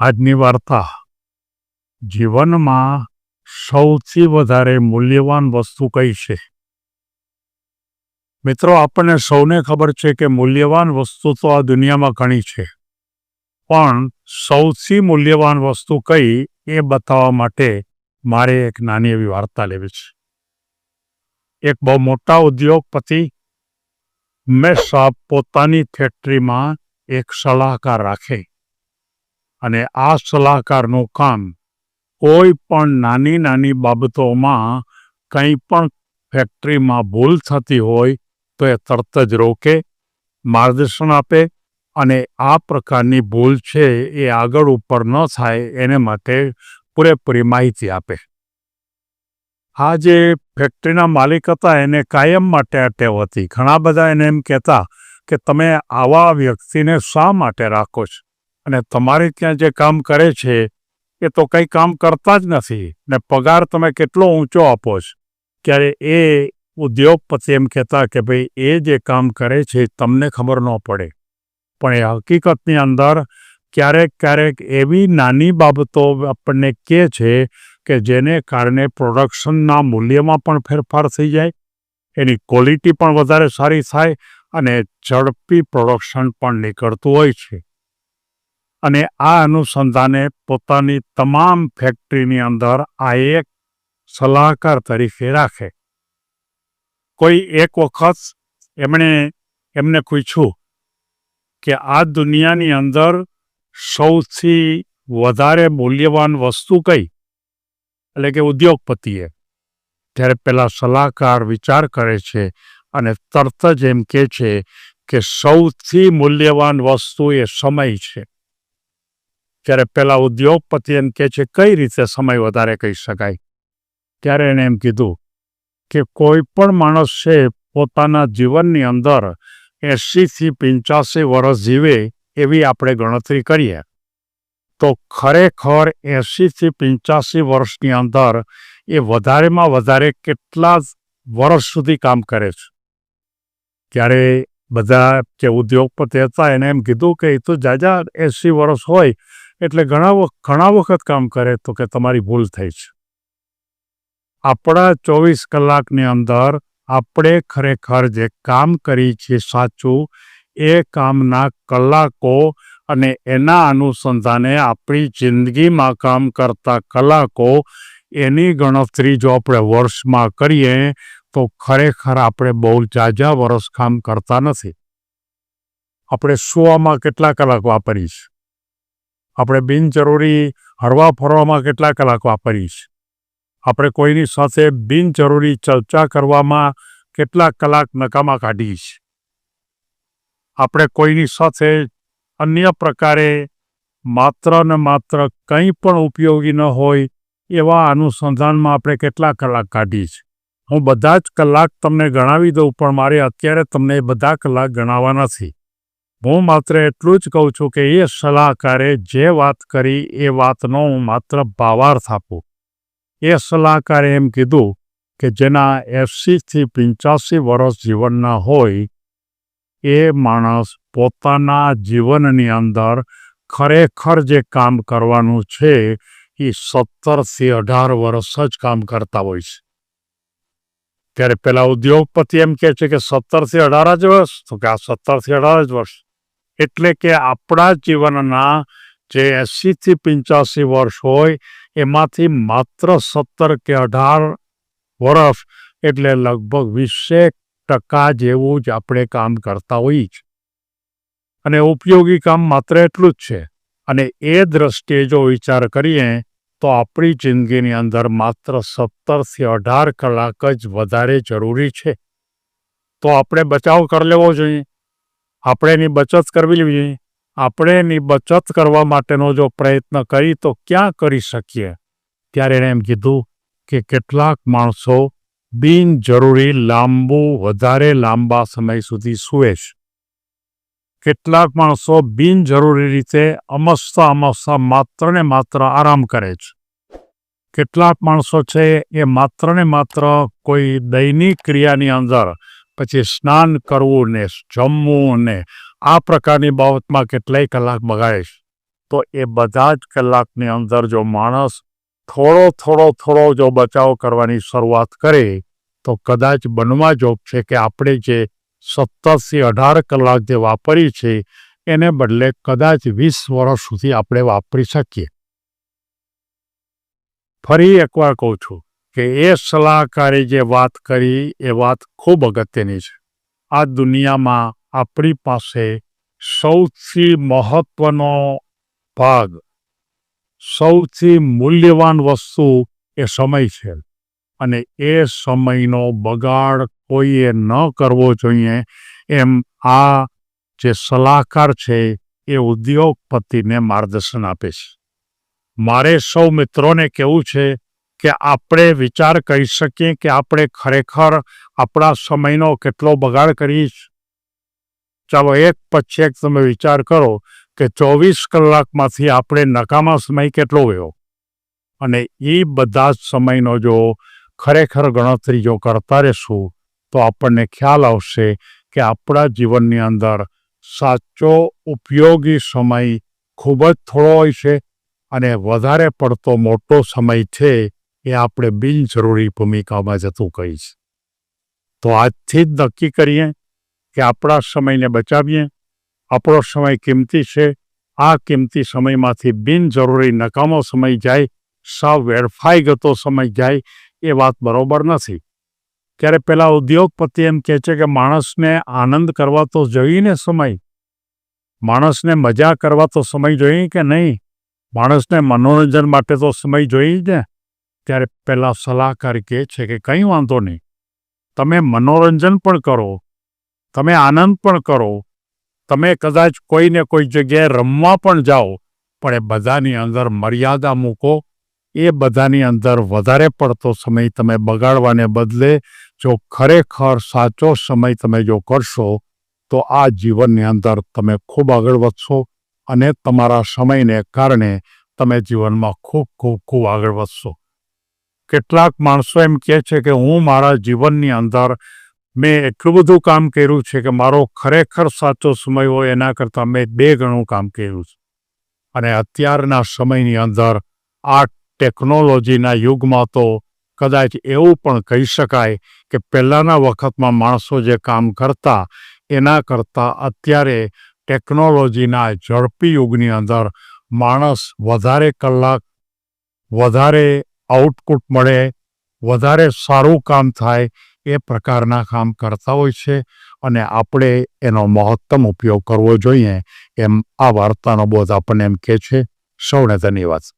આજની વાર્તા. જીવનમાં સૌથી વધારે મૂલ્યવાન વસ્તુ કઈ છે? મિત્રો, આપણને સૌને ખબર છે કે મૂલ્યવાન વસ્તુ તો આ દુનિયામાં ઘણી છે. પણ સૌથી મૂલ્યવાન વસ્તુ કઈ એ બતાવવા માટે મારે એક નાની એવી વાર્તા લેવી છે. એક બહુ મોટા ઉદ્યોગપતિ મેં સાપ પોતાની ફેક્ટરીમાં એક સલાહકાર રાખે. અને આ સલાહકારનું કામ કોઈ પણ નાની નાની બાબતોમાં કંઈ પણ ફેક્ટરીમાં ભૂલ થતી હોય તો એ તરત જ રોકે, માર્ગદર્શન આપે અને આ પ્રકારની ભૂલ છે એ આગળ ઉપર ન થાય એને માટે પૂરેપૂરી માહિતી આપે. આ જે ફેક્ટરીના માલિક હતા એને કાયમ માટે આ ટેવ હતી. ઘણા બધા એને એમ કહેતા કે તમે આવા વ્યક્તિને શા માટે રાખો છો? અને તમારે ત્યાં જે કામ કરે છે, એ તો કંઈ કામ કરતા જ નથી. ને પગાર તમે કેટલો ઊંચો આપો છો? ત્યારે એ ઉદ્યોગપતિ એમ કહેતા કે ભાઈ, એ જે કામ કરે છે, તમને ખબર ન પડે. પણ એ હકીકતની અંદર ક્યારેક ક્યારેક એવી નાની બાબતો આપણને કહે છે કે જેને કારણે પ્રોડક્શનના મૂલ્યમાં પણ ફેરફાર થઈ જાય, એની ક્વોલિટી પણ વધારે સારી થાય અને ઝડપી પ્રોડક્શન પણ નીકળતું હોય છે. અને આ અનુસંધાને પોતાની તમામ ફેક્ટરીની અંદર આ એક સલાહકાર તરીકે રાખે. કોઈ એક વખત એમણે, એમને પૂછ્યું કે આ દુનિયાની અંદર સૌથી વધારે મૂલ્યવાન વસ્તુ કઈ? એટલે કે ઉદ્યોગપતિએ. ત્યારે પેલા સલાહકાર વિચાર કરે છે અને તરત જ એમ કે છે કે સૌથી મૂલ્યવાન વસ્તુ એ સમય છે. ત્યારે પેલા ઉદ્યોગપતિ એમ કે છે, કઈ રીતે સમય વધારે કહી શકાય? ત્યારે એણે એમ કીધું કે, કોઈ પણ માણસ છે, પોતાના જીવનની અંદર એંશીથી પંચ્યાસી વર્ષ જીવે એવી આપણે ગણતરી કરીએ. તો ખરેખર એંશીથી પંચ્યાસી વર્ષની અંદર એ વધારેમાં વધારે કેટલા વર્ષ સુધી કામ કરે છે? ત્યારે બધા જે ઉદ્યોગપતિ હતા એને એમ કીધું કે, એ તો જાજા એંસી વર્ષ હોય એટલે ઘણા ઘણા વખત કામ કરે તો કે તમારી ભૂલ થઈ છે. આપણા ચોવીસ કલાકની અંદર આપણે ખરેખર જે કામ કરી છીએ સાચું, એ કામના કલાકો અને એના અનુસંધાને આપણી જિંદગીમાં કામ કરતા કલાકો એની ગણતરી જો આપણે વર્ષમાં કરીએ તો ખરેખર આપણે બહુ જાજા વર્ષ કામ કરતા નથી. આપણે સુવામાં કેટલા કલાક વાપરીશ? આપણે બિનજરૂરી હરવા ફરવામાં કેટલા કલાક વાપરીશ આપણે કોઈની સાથે બિનજરૂરી ચર્ચા કરવામાં કેટલા કલાક નકામા કાઢીશ આપણે કોઈની સાથે અન્ય પ્રકારે માત્ર ને માત્ર કંઈ પણ ઉપયોગી ન હોય એવા અનુસંધાનમાં આપણે કેટલા કલાક કાઢીશ હું બધા જ કલાક તમને ગણાવી દઉં, પણ મારે અત્યારે તમને બધા કલાક ગણાવવા નથી હું માત્ર એટલું જ કહું છું કે એ સલાહકારે જે વાત કરી એ વાતનો હું માત્ર ભાવાર્થ આપું. એ સલાહકારે એમ કીધું કે જેના એંસીથી પંચ્યાસી વર્ષ જીવનના હોય, એ માણસ પોતાના જીવનની અંદર ખરેખર જે કામ કરવાનું છે, એ સત્તરથી અઢાર વર્ષ જ કામ કરતા હોય છે. ત્યારે પેલા ઉદ્યોગપતિ એમ કહે છે કે સત્તરથી અઢાર જ વર્ષ? તો કે આ સત્તરથી અઢાર જ વર્ષ. એટલે કે આપણા જીવનના જે એંસીથી પંચ્યાસી વર્ષ હોય, એમાંથી માત્ર સત્તર કે અઢાર વર્ષ એટલે લગભગ વીસેક ટકા જેવું જ આપણે કામ કરતા હોઈએ છીએ. અને ઉપયોગી કામ માત્ર એટલું જ છે. અને એ દ્રષ્ટિએ જો વિચાર કરીએ, તો આપણી જિંદગીની અંદર માત્ર સત્તરથી અઢાર કલાક જ વધારે જરૂરી છે. તો આપણે બચાવ કરી લેવો જોઈએ. આપણે એની બચત કરવી જોઈએ. આપણે એની બચત કરવા માટેનો જો પ્રયત્ન કરી તો ક્યાં કરી શકીએ? ત્યારે એણે એમ કીધું કે કેટલાક માણસો બિનજરૂરી લાંબુ, વધારે લાંબા સમય સુધી સૂવે છે. કેટલાક માણસો બિનજરૂરી રીતે અમસ્તા અમસ્તા માત્ર ને માત્ર આરામ કરે છે. કેટલાક માણસો છે એ માત્ર ને માત્ર કોઈ દૈનિક ક્રિયાની અંદર પછી સ્નાન કરવું ને જમવું ને આ પ્રકારની બાબતમાં કેટલાય કલાક બગાડીશ. તો એ બધા જ કલાકની અંદર જો માણસ થોડો થોડો થોડો જો બચાવ કરવાની શરૂઆત કરે, તો કદાચ બનવા જોગ છે કે આપણે જે સત્તરથી અઢાર કલાક જે વાપરી છે, એને બદલે કદાચ વીસ વર્ષ સુધી આપણે વાપરી શકીએ. ફરી એકવાર કહું છું કે એ સલાહકારે જે વાત કરી, એ વાત ખૂબ અગત્યની છે. આ દુનિયામાં આપણી પાસે સૌથી મહત્વનો ભાગ, સૌથી મૂલ્યવાન વસ્તુ એ સમય છે. અને એ સમયનો બગાડ કોઈએ ન કરવો જોઈએ એમ આ જે સલાહકાર છે એ ઉદ્યોગપતિને માર્ગદર્શન આપે છે. મારે સૌ મિત્રોને કહેવું છે કે આપણે વિચાર કરી શકીએ કે આપણે ખરેખર આપણા સમયનો કેટલો બગાડ કરીએ ચાલો એક પછી એક તમે વિચાર કરો કે ચોવીસ કલાકમાંથી આપણે નકામા સમય કેટલો ગયો અને એ બધા જ સમયનો જો ખરેખર ગણતરી જો કરતા રહેશું, તો આપણને ખ્યાલ આવશે કે આપણા જીવનની અંદર સાચો ઉપયોગી સમય ખૂબ જ થોડો હોય છે અને વધારે પડતો મોટો સમય છે એ આપણે બિનજરૂરી ભૂમિકામાં જતું કહીશ તો આજથી જ નક્કી કરીએ કે આપણા સમયને બચાવીએ. આપણો સમય કિંમતી છે. આ કિંમતી સમયમાંથી બિનજરૂરી નકામો સમય જાય, સાવ વેડફાઈ ગતો સમય જાય, એ વાત બરોબર નથી. ત્યારે પેલા ઉદ્યોગપતિ એમ કહે છે કે માણસને આનંદ કરવા તો જોઈને સમય? માણસને મજા કરવા તો સમય જોઈએ કે નહીં? માણસને મનોરંજન માટે તો સમય જોઈએ જ ને? ત્યારે પહેલાં સલાહકાર કહે છે કે કંઈ વાંધો નહીં. તમે મનોરંજન પણ કરો. તમે આનંદ પણ કરો. તમે કદાચ કોઈને કોઈ જગ્યાએ રમવા પણ જાઓ, પણ એ બધાની અંદર મર્યાદા મૂકો. એ બધાની અંદર વધારે પડતો સમય તમે બગાડવાને બદલે જો ખરેખર સાચો સમય તમે જો કરશો, તો આ જીવનની અંદર તમે ખૂબ આગળ વધશો અને તમારા સમયને કારણે તમે જીવનમાં ખૂબ ખૂબ ખૂબ આગળ વધશો. કેટલાક માણસો એમ કહે છે કે હું મારા જીવનની અંદર મેં એટલું બધું કામ કર્યું છે કે મારો ખરેખર સાચો સમય હોય એના કરતાં મેં બે ગણું કામ કર્યું છે. અને અત્યારના સમયની અંદર આ ટેકનોલોજીના યુગમાં તો કદાચ એવું પણ કહી શકાય કે પહેલાંના વખતમાં માણસો જે કામ કરતા એના કરતાં અત્યારે ટેકનોલોજીના ઝડપી યુગની અંદર માણસ વધારે કલાક, વધારે આઉટપુટ મળે, વધારે સારું કામ થાય એ પ્રકારના કામ કરતા હોય છે અને આપણે એનો મહત્તમ ઉપયોગ કરવો જોઈએ એમ આ વાર્તાનો બોધ આપણને એમ કહે છે. સૌને ધન્યવાદ.